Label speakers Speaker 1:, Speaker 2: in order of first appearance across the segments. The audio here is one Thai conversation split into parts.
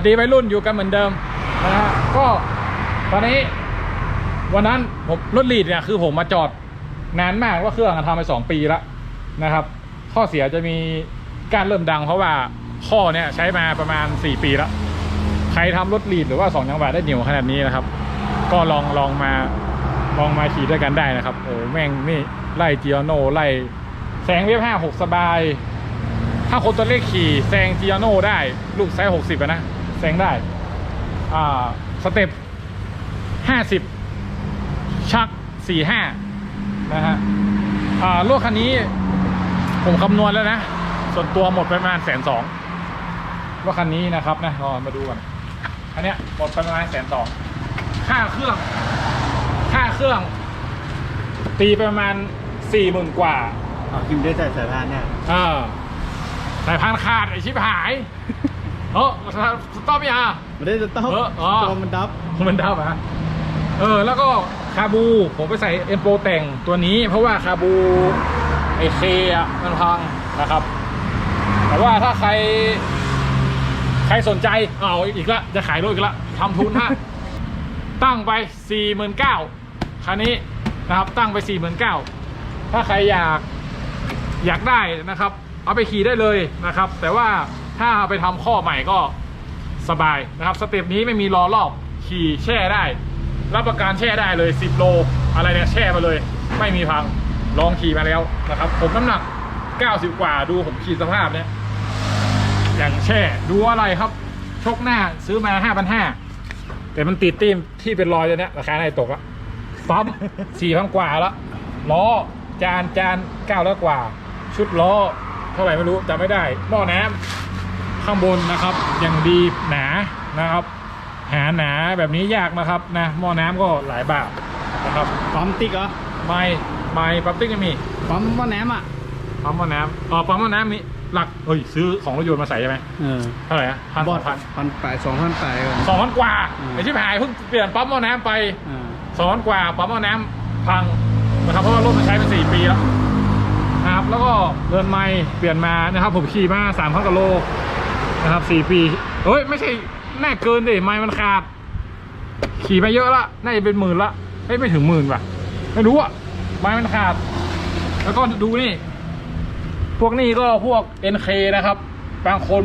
Speaker 1: ดดีวัยรุ่นอยู่กันเหมือนเดิมนะฮะก็ตอนนี้วันนั้นผมรถลีดเนี่ยคือผมมาจอดนานมากว่าเครื่องทำไปสองปีแล้วนะครับ ข้อเสียจะมีการเริ่มดังเพราะว่าข้อเนี่ยใช้มาประมาณสี่ปีแล้วใครทำรถลีดหรือว่าสองจังหวะได้เหนียวขนาดนี้นะครับ ก็ลองลองมาลองมาขี่ด้วยกันได้นะครับโอ้แม่งนี่ไล่เจียโนไล่แซงเวฟห้าหกสบาย ถ้าคนตัวเลขขี่แซงเจียโนได้ลูกไซส์หกสิบนะ แซงได้อ่าสเต็ปห้าสิบชักสี่ห้านะฮะอ่ารถคันนี้ผมคำนวณแล้วนะ ส่วนตัวหมดไปประมาณแสนสองรถคันนี้นะครับนะรอมาดูกันอันเนี้ยหมดไปประมาณแสนสองค่าเครื่องค่าเครื่อง ตีไปประมาณสี่หมื่นกว่า
Speaker 2: เอาคิมได้ใส่สายพานเนี่ย
Speaker 1: เออสายพานขาดไอชิบหาย เออสต็อปยังอะ
Speaker 2: ไม่ได้จะต้อง
Speaker 1: เอออ๋อ
Speaker 2: ตัวมันดับ
Speaker 1: มันดับอะเออ แล้วก็คาบู ผมไปใส่เอ็นโปรแต่งตัวนี้ เพราะว่าคาบูไอเคอะมันพังนะครับ แต่ว่าถ้าใคร ใครสนใจเอาอีกละ จะขายรถอีกละทำทุนฮะ ตั้งไปสี่หมื่นเก้าคันนี้นะครับ ตั้งไปสี่หมื่นเก้าถ้าใครอยากอยากได้นะครับ เอาไปขี่ได้เลยนะครับ แต่ว่า ถ้าเอาไปทำข้อใหม่ก็สบายนะครับ สเต็ปนี้ไม่มีล้อรอบขี่แช่ได้ รับประกันแช่ได้เลย 10 โล อะไรเนี่ยแช่มาเลย ไม่มีพังลองขี่มาแล้วนะครับ ผมน้ำหนัก 90 กว่าดูผมขี่สภาพเนี่ยอย่างแช่ดูอะไรครับชกหน้าซื้อมา 5,500แต่มันติดตีมที่เป็นรอยเนี้ยราคาไหนตกละปั๊ม4,000กว่าละล้อจานจานเก้าแล้วกว่า ชุดล้อเท่าไหร่ไม่รู้จำไม่ได้หม้อน้ำ ข้างบนนะครับ อย่างดีหนานะครับ หาหนาแบบนี้ยากนะครับนะหม้อน้ำก็หลายบาทนะครับ
Speaker 2: ปั๊มติ๊กเหรอ
Speaker 1: ไม่ไม่ปั๊มติ๊กยังมี
Speaker 2: ปั๊มว่าแหนมอะ
Speaker 1: ปั๊มหม้อน้ำอ๋อปั๊มหม้อน้ำมีหลักเฮ้ยซื้อของรถยนต์มาใส่ใช่ไหม
Speaker 2: เออ
Speaker 1: เท่าไหร่อะพัน
Speaker 2: บ
Speaker 1: ส
Speaker 2: อ
Speaker 1: อ
Speaker 2: ด
Speaker 1: งพัน
Speaker 2: พันแปดสองพันแปดก่อน
Speaker 1: สองพันกว่า
Speaker 2: อืม
Speaker 1: ไอชิบหายเพิ่งเปลี่ยนปั๊มหม้อน้ำไป
Speaker 2: อ่า
Speaker 1: สองพันกว่าปั๊มหม้อน้ำพังนะครับเพราะว่ารถมันใช้มาสี่ปีแล้วนะครับแล้วก็เรือนไม้เปลี่ยนมานะครับผมขี่มาสามพันกิโล นะครับสี่ปีเฮ้ย ไม่ใช่แน่เกินดิไม้มันขาด ขี่มาเยอะละน่าจะเป็นหมื่นละเฮ้ยไม่ถึงหมื่นว่ะ ไม่รู้อะไม้มันขาด แล้วก็ดูนี่ พวกนี้ก็พวก NK นะครับ บางคน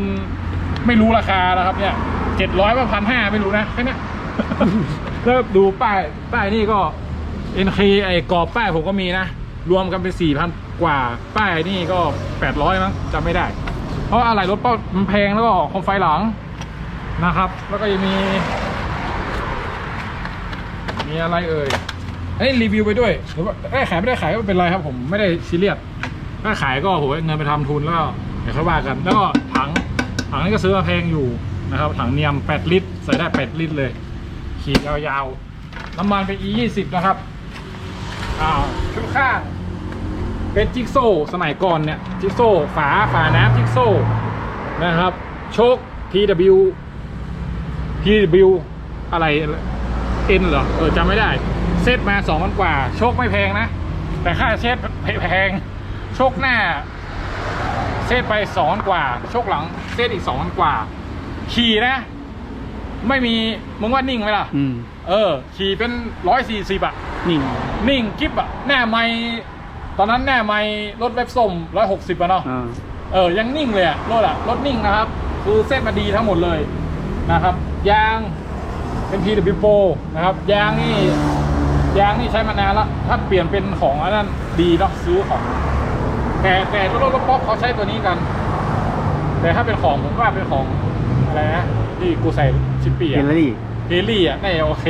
Speaker 1: ไม่รู้ราคานะครับ เนี่ยเจ็ดร้อยว่าพันห้าไม่รู้นะแค่เนี้ยแล้วดูป้ายป้ายนี่ก็ NK ไอ้กรอบป้ายผมก็มีนะ รวมกันเป็นสี่พันกว่า ป้ายนี่ก็แปดร้อยมั้งจำไม่ได้ เพราะอะไรรถเป้ามันแพงแล้วก็โคมไฟหลังนะครับ แล้วก็ยังมี มีอะไรเอ่ยเอ้รีวิวไปด้วยหรือว่าได้ขายไม่ได้ขายก็ไม่เป็นไรครับ ผมไม่ได้ซีเรียสถ้าขายก็โหเงินไปทำทุนแล้วเดี๋ยวค่อยว่ากัน แล้วก็ถังถังนี้ก็ซื้อมาแพงอยู่นะครับ ถังเนียม 8 ลิตร ใส่ได้ 8 ลิตรเลย ขีดยาวๆน้ำมันเป็น E 2 0 นะครับอ่าชุดข้าง เป็นจิ๊กโซ่สมัยก่อนเนี่ยจิ๊กโซ่ฝาฝาน้ำจิ๊กโซ่นะครับโชค TW TW อะไรเอ็นเหรอเออจำไม่ได้ เซตมาสองพันกว่า โชคไม่แพงนะ แต่ค่าเซตแพง โชคหน้า เซตไปสองพันกว่า โชคหลังเซตอีกสองพันกว่า ขี่นะ ไม่มีมึงว่านิ่งไหมล่ะ
Speaker 2: อืม
Speaker 1: เออ ขี่เป็นร้อยสี่สิบอะ
Speaker 2: นี่
Speaker 1: นิ่งกิ๊บอะแน่ไม่ ตอนนั้นแน่ไม่รถเว็บส้มร้อยหกสิบอะเนาะ
Speaker 2: อ่า
Speaker 1: เออยังนิ่งเลยอะรถอะรถนิ่งนะครับ คือเส้นมาดีทั้งหมดเลยนะครับ ยางเป็น PW Pro นะครับ ยางนี่ยางนี่ใช้มานานแล้วถ้าเปลี่ยนเป็นของอันนั้นดีเนาะซื้อของ แต่แต่รถรถป๊อปเขาใช้ตัวนี้กัน แต่ถ้าเป็นของผมว่าเป็นของอะไรนะที่กูใส่ชิปปี้
Speaker 2: เห็น
Speaker 1: อะ
Speaker 2: แล้วดิ
Speaker 1: เฮลี่อะน่าจะโอเค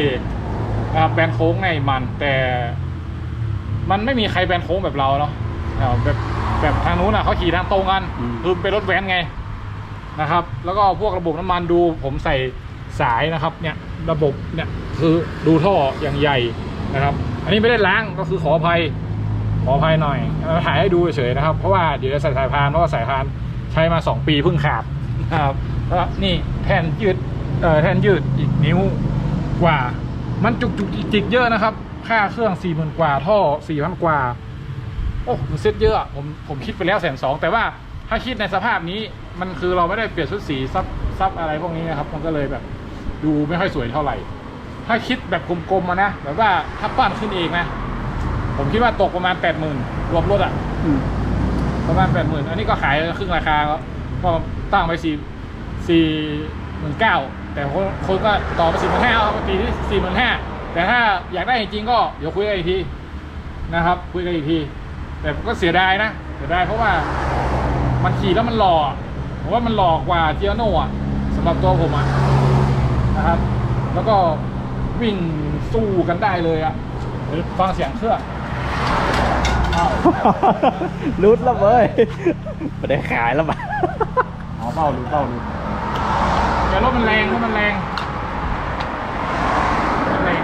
Speaker 1: นะครับแบนโค้งในมันแต่ มันไม่มีใครแบนโค้งแบบเราเนาะอ่าแบบแบบทางนู้นอะเขาขี่ทางตรงกันคือเป็นรถแว้นไงนะครับ แล้วก็พวกระบบน้ำมันดูผมใส่สายนะครับ เนี่ยระบบเนี่ยคือดูท่ออย่างใหญ่นะครับ อันนี้ไม่ได้ล้างก็คือขออภัยขออภัยหน่อยเอาถ่ายให้ดูเฉยๆนะครับ เพราะว่าเดี๋ยวจะใส่สายพานเพราะว่าสายพานใช้มาสองปีเพิ่งขาดนะครับแล้วนี่แท่นยืดเอ่อแท่นยืดอีกนิ้วกว่า มันจุกจุกจิกจิกเยอะนะครับ ค่าเครื่องสี่หมื่นกว่า ท่อสี่พันกว่า โอ้มันเซ็ตเยอะอะผมผมคิดไปแล้วแสนสองแต่ว่าถ้าคิดในสภาพนี้มันคือเราไม่ได้เปลี่ยนชุดสีซับซับอะไรพวกนี้นะครับ มันก็เลยแบบ ดูไม่ค่อยสวยเท่าไหร่ ถ้าคิดแบบกลมๆมานะแบบว่าถ้าปั้นขึ้นเองนะ ผมคิดว่าตกประมาณแปดหมื่นรวมรถอะ
Speaker 2: อืม
Speaker 1: ประมาณแปดหมื่นอันนี้ก็ขายครึ่งราคาก็ก็ตั้งไปสี่สี่หมื่นเก้าแต่คนคนก็ต่อไปสี่หมื่นห้าเอาไปตีที่สี่หมื่นห้า แต่ถ้าอยากได้จริงๆก็เดี๋ยวคุยกันอีกทีนะครับ คุยกันอีกที แต่ก็เสียดายนะเสียดายเพราะว่ามันขี่แล้วมันหล่อผมว่ามันหล่อกว่าเจียโน่อะสำหรับตัวผมอะนะครับ แล้วก็วิ่งสู้กันได้เลยอะเดี๋ยวฟังเสียงเครื่องอ้าว
Speaker 2: รุดแล้วเว้ยไม่ได้ขายแล้วบ้า
Speaker 1: อ๋อเบ้ารู้เบ้ารู้แต่รถมันแรงรถมันแรงมันแรง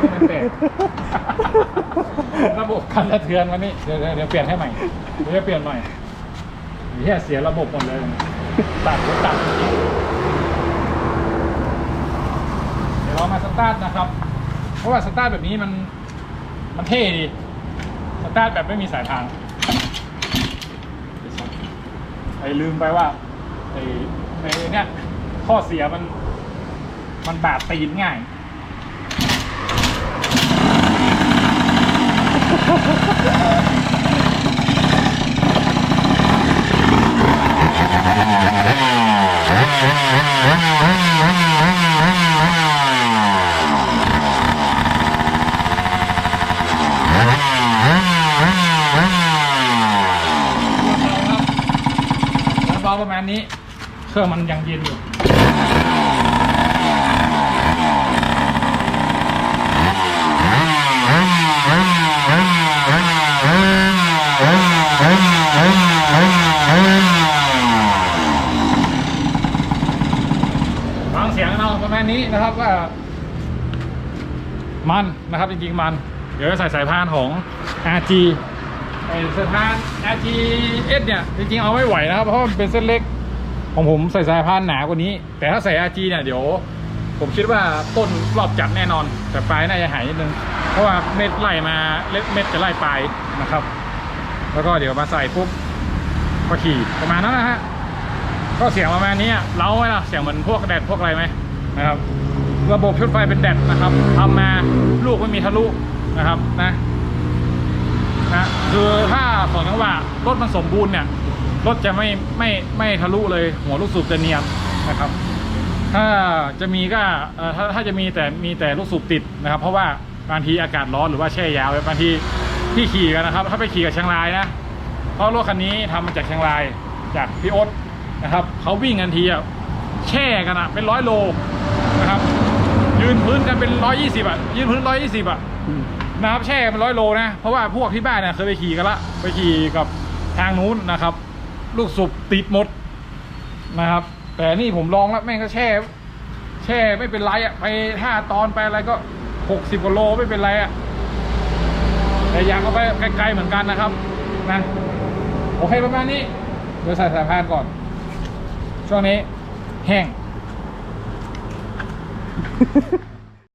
Speaker 1: มันแตก ระบบกันสะเทือนวันนี้เดี๋ยวเดี๋ยวเปลี่ยนให้ใหม่เดี๋ยวจะเปลี่ยนใหม่เฮียเสียระบบหมดเลยตัดรถตัดเดี๋ยวเรามาสตาร์ทนะครับ เพราะว่าสตาร์ทแบบนี้มันมันเท่ดีสตาร์ทแบบไม่มีสายทางไอ้ลืมไปว่าไอ้ไอ้เนี่ยข้อเสียมันมันบาดตีนง่าย แล้วเบาประมาณ นี้เครื่องมันยังเย็นอยู่ฟังเสียงเราประมาณนี้นะครับว่ามันนะครับจริงๆมัน เดี๋ยวจะใส่สายพานของ RG ไอ้สายพาน RG S เนี่ยจริงๆเอาไม่ไหวนะครับเพราะมันเป็นเส้นเล็ก ของผมใส่สายพานหนากว่านี้ แต่ถ้าใส่ RG เนี่ยเดี๋ยว ผมคิดว่าต้นรอบจัดแน่นอน แต่ปลายน่าจะหายนิดนึง เพราะว่าเม็ดไล่มาเล็ดเม็ดจะไล่ปลายนะครับ แล้วก็เดี๋ยวมาใส่ปุ๊บก็ขี่ประมาณนั้นนะฮะก็เสียงประมาณนี้เล้าไหมล่ะเสียงเหมือนพวกแดดพวกอะไรไหมนะครับระบบชุดไฟเป็นแดดนะครับทำมาลูกไม่มีทะลุนะครับนะนะคือถ้าสองจังหวะรถมันสมบูรณ์เนี่ย รถจะไม่ไม่ไม่ทะลุเลยหัวลูกสูบจะเนียนนะครับ ถ้าจะมีก็ถ้าถ้าจะมีแต่มีแต่ลูกสูบติดนะครับ เพราะว่าบางทีอากาศร้อนหรือว่าแช่ยาวบางทีที่ขี่กันนะครับ ถ้าไปขี่กับเชียงรายนะเพราะรถคันนี้ทำมาจากเชียงรายจากพี่โอ๊ตนะครับเขาวิ่งกันทีอะแช่กันอะเป็นร้อยโลนะครับ ยืนพื้นกันเป็นร้อยยี่สิบอะยืนพื้นร้อยยี่สิบอะนะครับแช่เป็นร้อยโลนะเพราะว่าพวกที่บ้านเนี่ยเคยไปขี่กันละไปขี่กับทางนู้นนะครับ ลูกสูบติดหมดนะครับ แต่นี่ผมลองแล้วแม่งก็แช่ แช่ไม่เป็นไรอะไปท่าตอนไปอะไรก็หกสิบกว่าโลไม่เป็นไรอะแต่อยากเอาไปไกลๆเหมือนกันนะครับนะโอเคประมาณนี้เดี๋ยวใส่สายพานก่อน ช่วงนี้แห้ง